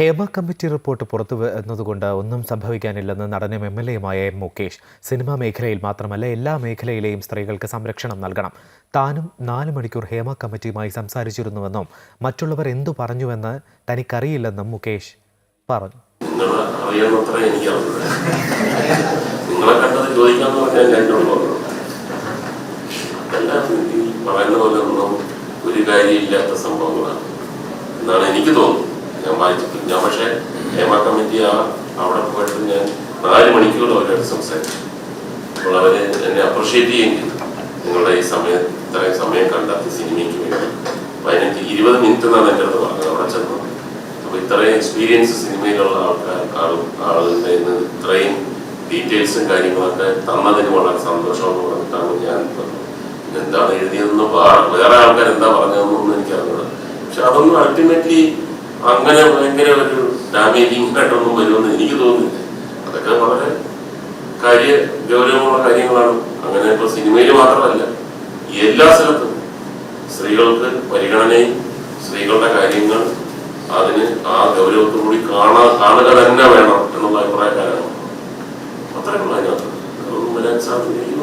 Hema committee report പുറത്തു വന്നതുകൊണ്ട് ഒന്നും സംഭവിക്കാനില്ലെന്ന് നടനും എം എൽ എയുമായ എം മുകേഷ്. സിനിമാ മേഖലയിൽ മാത്രമല്ല എല്ലാ മേഖലയിലെയും സ്ത്രീകൾക്ക് സംരക്ഷണം നൽകണം. താനും നാല് മണിക്കൂർ ഹേമ കമ്മിറ്റിയുമായി സംസാരിച്ചിരുന്നുവെന്നും മറ്റുള്ളവർ എന്തു പറഞ്ഞുവെന്ന് തനിക്കറിയില്ലെന്നും മുകേഷ് പറഞ്ഞു. ഒരു കാര്യമില്ലാത്ത സംഭവങ്ങളാണ്. എന്നാണ് എനിക്ക് തോന്നുന്നത്. ഞാൻ വായിച്ചിട്ടില്ല ഞാൻ പക്ഷേ ഹേമ കമ്മിറ്റി ആ അവിടെ പോയിട്ട് ഞാൻ നാല് മണിക്കൂർ അവരോട് സംസാരിച്ചു. അപ്പോൾ അവർ എന്നെ അപ്രിഷ്യേറ്റ് ചെയ്യുകയും ചെയ്തു. നിങ്ങളുടെ ഈ സമയം ഇത്രയും സമയം കണ്ടെത്തി സിനിമയ്ക്ക് വേണ്ടി. പതിനഞ്ച് ഇരുപത് മിനിറ്റ് എന്നാണ് എന്റെ അടുത്ത് പറഞ്ഞത്. അവിടെ ചെന്നു. അപ്പൊ ഇത്രയും എക്സ്പീരിയൻസ് സിനിമയിലുള്ള ആൾക്കാർ ആളും ആളുകളുടെ ഇത്രയും ഡീറ്റെയിൽസും കാര്യങ്ങളൊക്കെ തന്നതിന് വളരെ സന്തോഷമെന്ന് പറഞ്ഞിട്ടാണ് ഞാൻ എന്താണ് എഴുതിയതെന്ന് വേറെ ആൾക്കാർ എന്താ പറഞ്ഞതെന്നൊന്നും എനിക്കറിഞ്ഞത് പക്ഷെ അതൊന്നും അൾട്ടിമേറ്റ്ലി അങ്ങനെ ഭയങ്കര ഒരു ഡാമേജിങ് ആയിട്ടൊന്നും വരുമെന്ന് എനിക്ക് തോന്നുന്നില്ല. അതൊക്കെ വളരെ കാര്യ ഗൗരവമുള്ള കാര്യങ്ങളാണ്. അങ്ങനെ ഇപ്പൊ സിനിമയിൽ മാത്രമല്ല എല്ലാ സ്ഥലത്തും സ്ത്രീകൾക്ക് പരിഗണനയും സ്ത്രീകളുടെ കാര്യങ്ങൾ അതിന് ആ ഗൗരവത്തോടുകൂടി കാണാ കാണുക തന്നെ വേണം എന്നുള്ള അഭിപ്രായക്കാരാണ്. അത്രയുള്ള അതിനകത്ത്. അതൊന്നും വരാൻ സാധ്യതയില്ല